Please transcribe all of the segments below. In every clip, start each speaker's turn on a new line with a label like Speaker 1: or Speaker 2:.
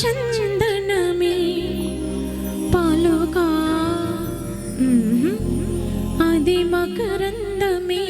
Speaker 1: ചന്ദനമേ പാലുക
Speaker 2: അതിമകരന്ദമേ.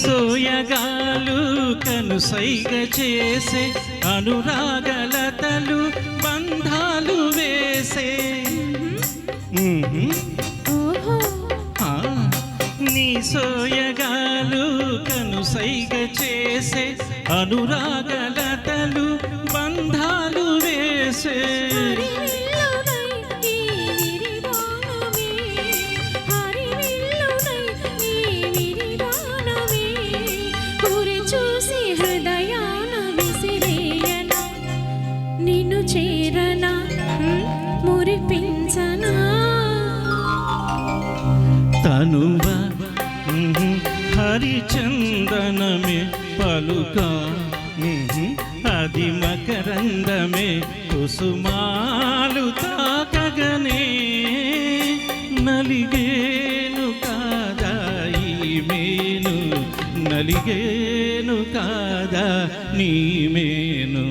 Speaker 2: సోయగాలు కనుసైగ చేసే అనురాగలతలు బంధాలు వేసే. నీ సోయగాలు కనుసైగ చేసే అనురాగలతలు బంధాలు వేసే.
Speaker 1: చూసి హృదయాన విసిరేయన? నిన్ను చేరన? మురిపించన మురిపించనా?
Speaker 2: తనువ హరిచందనమే పలుక. అది మకరందమే కుసుమాలు తాక. నలిగేను కాదా నీ మేను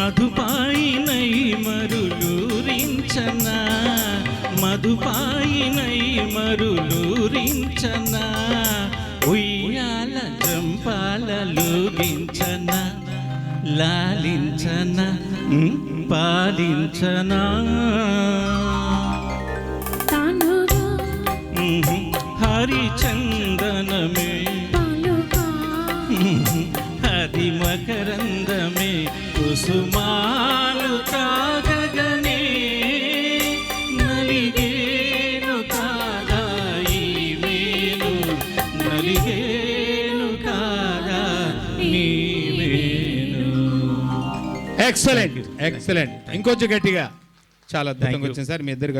Speaker 2: మధుపాయినై మరులూరించనా? మధుపాయినై మరులూరించనా? ఉయ్యాల జంపాలలోగించనా లాలించనా? పాలించనా? హరిచందనమే. హరి మకరందమే కుసుమాలు తాగగనే నలిగేను కాదా ఈ మేను నలిగేను కాదా నీ
Speaker 3: ఎక్సలెంట్ ఎక్సలెంట్ ఇంకొంచెం గట్టిగా. చాలా అద్భుతంగా. వచ్చింది సార్. మీ ఇద్దరు